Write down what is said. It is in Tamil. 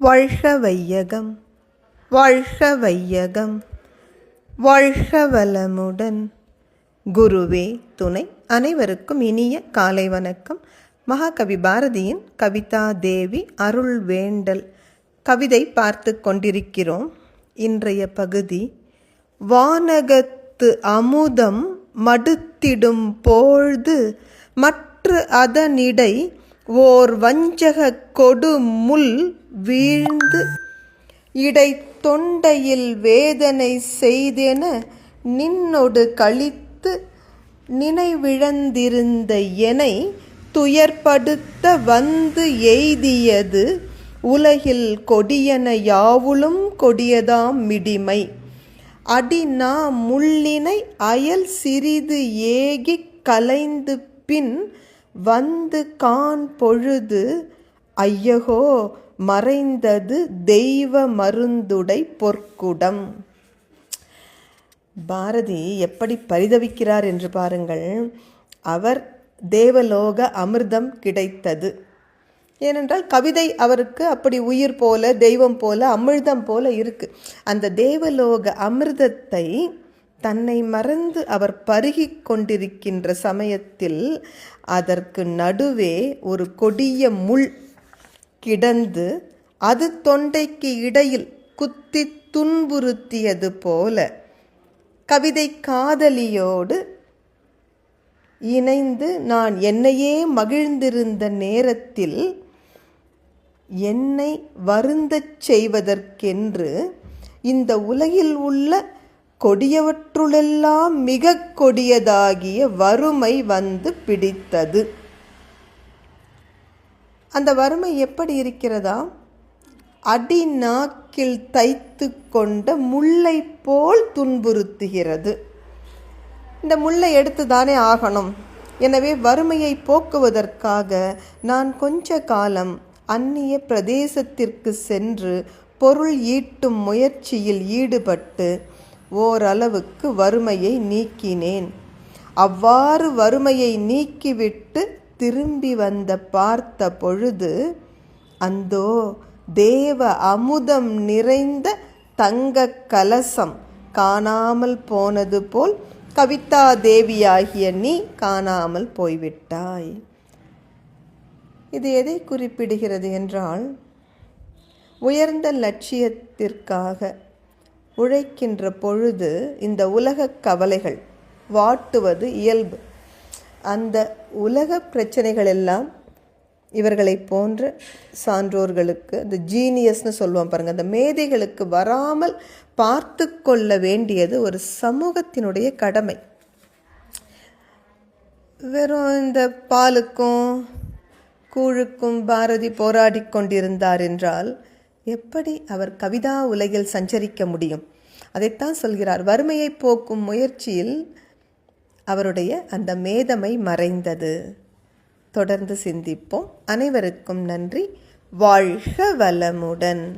வாழ்க வையகம் வாழ்க வையகம் வாழ்க வளமுடன் குருவே துணை அனைவருக்கும் இனிய காலை வணக்கம். மகாகவி பாரதியின் கவிதா தேவி அருள் வேண்டல் கவிதை பார்த்து கொண்டிருக்கிறோம். இன்றைய பகுதி வானகத்து அமுதம் மடுத்திடும் பொழுது மற்ற அதனிடை ஓர் வஞ்சக கொடு முள் வீழ்ந்து இடை தொண்டையில் வேதனை செய்தென நின்னொடு கழித்து நினைவிழந்திருந்த எனை துயர்படுத்த வந்து எய்தியது உலகில் கொடியன யாவுளும் கொடியதாம் மிடிமை. அடிநா முள்ளினை அயல் சிறிது ஏகிக் கலைந்து பின் வந்து கான் பொழுது ஐயகோ மறைந்தது தெய்வ மருந்துடை பொற்குடம். பாரதி எப்படி பரிதவிக்கிறார் என்று பாருங்கள். அவர் தேவலோக அமிர்தம் கிடைத்தது. ஏனென்றால் கவிதை அவருக்கு அப்படி உயிர் போல தெய்வம் போல அமிர்தம் போல இருக்கு. அந்த தேவலோக அமிர்தத்தை தன்னை மறந்து அவர் பருகி கொண்டிருக்கின்ற சமயத்தில் அதற்கு நடுவே ஒரு கொடிய முள் கிடந்து அது தொண்டைக்கு இடையில் குத்தி துன்புறுத்தியது போல கவிதை காதலியோடு இணைந்து நான் என்னையே மகிழ்ந்திருந்த நேரத்தில் என்னை வருந்தச் செய்வதற்கென்று இந்த உலகில் உள்ள கொடியவற்றுளெல்லாம் மிக கொடியதாகிய வறுமை வந்து பிடித்தது. அந்த வறுமை எப்படி இருக்கிறதா? அடி நாக்கில் தைத்து கொண்ட முல்லை போல் துன்புறுத்துகிறது. இந்த முல்லை எடுத்து தானே ஆகணும்? எனவே வறுமையை போக்குவதற்காக நான் கொஞ்ச காலம் அந்நிய பிரதேசத்திற்கு சென்று பொருள் ஈட்டும் முயற்சியில் ஈடுபட்டு ஓரளவுக்கு வறுமையை நீக்கினேன். அவ்வாறு வறுமையை நீக்கிவிட்டு திரும்பி வந்த பார்த்த பொழுது அந்தோ தேவ அமுதம் நிறைந்த தங்க கலசம் காணாமல் போனது போல் கவிதா தேவியாகிய நீ காணாமல் போய்விட்டாய். இது எதை குறிப்பிடுகிறது என்றால் உயர்ந்த லட்சியத்திற்காக உழைக்கின்ற பொழுது இந்த உலக கவலைகள் வாட்டுவது இயல்பு. அந்த உலக பிரச்சனைகள் எல்லாம் இவர்களை போன்ற சான்றோர்களுக்கு அந்த ஜீனியஸ்னு சொல்லுவோம் பாருங்கள் அந்த மேதைகளுக்கு வராமல் பார்த்து கொள்ள வேண்டியது ஒரு சமூகத்தினுடைய கடமை. வெறும் இந்த பாலுக்கும் கூழுக்கும் பாரதி போராடி கொண்டிருந்தார் என்றால் எப்படி அவர் கவிதா உலகில் சஞ்சரிக்க முடியும்? அதைத்தான் சொல்கிறார். வறுமையை போக்கும் முயற்சியில் அவருடைய அந்த மேதமை மறைந்தது. தொடர்ந்து சிந்திப்போம். அனைவருக்கும் நன்றி. வாழ்க வளமுடன்.